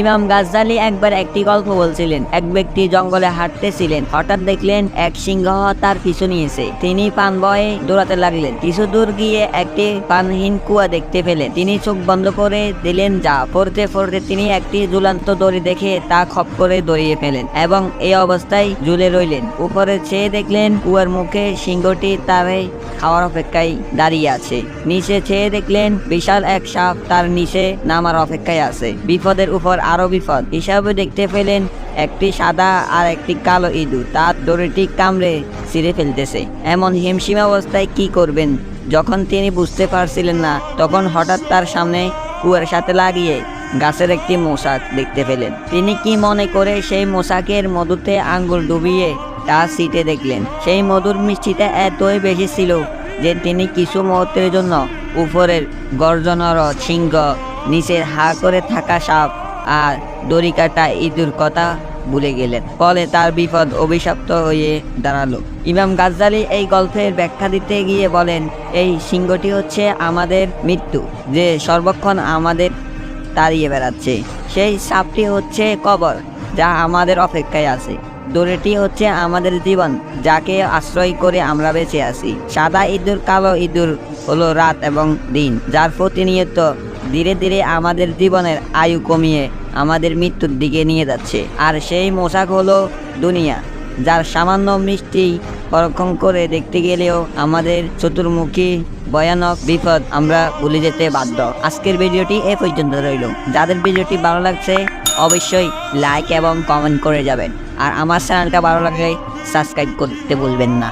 ইমাম গাজ্জালি একবার একটি গল্প বলছিলেন। এক ব্যক্তি জঙ্গলে হাঁটতেছিলেন। হঠাৎ দেখলেন এক সিংহ তার পিছু নিয়েছে। তিনি পান বয়ে দৌড়াতে লাগলেন। কিছু দূর গিয়ে একটি পানহীন কুয়া দেখতে পেলেন। তিনি চোখ বন্ধ করে দিলেন, যা। পড়তে পড়তে তিনি একটি ঝুলান্ত দড়ি দেখে তা খপ করে দড়িয়ে ফেলেন এবং এই অবস্থায় ঝুলে রইলেন। উপরে চেয়ে দেখলেন কুয়ার মুখে সিংহটি তারে খাওয়ার অপেক্ষায় দাঁড়িয়ে আছে। নিচে চেয়ে দেখলেন বিশাল এক সাপ তার নিচে নামার অপেক্ষায় আছে। বিপদের উপর আরও বিপদ। হিসাবে দেখতে পেলেন, একটি সাদা আর একটি কালো ইঁদুর। তার দড়িটি কামড়ে ছিঁড়ে ফেলতেছে। এমন হিমশিম অবস্থায় কি করবেন? যখন তিনি বুঝতে পারছিলেন না, তখন হঠাৎ তার সামনে কুয়ার সাথে লাগিয়ে গাছের একটি মশাক দেখতে পেলেন। তিনি কি মনে করে সেই মশাকের মধুতে আঙ্গুল ডুবিয়ে তা সিটে দেখলেন? সেই মধুর মিষ্টিটা এতই বেশি ছিল যে তিনি কিছু মুহূর্তের জন্য উপরের গর্জনর সিংহ নিচের হা করে থাকা সাপ আর দড়ি কাটা ইঁদুর কথা ভুলে গেলেন। ফলে তার বিপদ অভিশপ্ত হয়ে দাঁড়াল। ইমাম গাজ্জালি এই গল্পের ব্যাখ্যা দিতে গিয়ে বলেন, এই সিংহটি হচ্ছে আমাদের মৃত্যু, যে সর্বক্ষণ আমাদের তাড়িয়ে বেড়াচ্ছে। সেই সাপটি হচ্ছে কবর, যা আমাদের অপেক্ষায় আছে। দড়িটি হচ্ছে আমাদের জীবন, যাকে আশ্রয় করে আমরা বেঁচে আছি। সাদা ইঁদুর, কালো ইঁদুর হলো রাত এবং দিন, যার প্রতিনিয়ত ধীরে ধীরে আমাদের জীবনের আয়ু কমিয়ে আমাদের মৃত্যুর দিকে নিয়ে যাচ্ছে। আর সেই মশাক হলো দুনিয়া, যার সামান্য মিষ্টি পরক্ষণ করে দেখতে গেলেও আমাদের চতুর্মুখী ভয়ানক বিপদ আমরা ভুলে যেতে বাধ্য। আজকের ভিডিওটি এ পর্যন্ত রইল। যাদের ভিডিওটি ভালো লাগছে, অবশ্যই লাইক এবং কমেন্ট করে যাবেন। আর আমার চ্যানেলটা ভালো লাগলে সাবস্ক্রাইব করতে ভুলবেন না।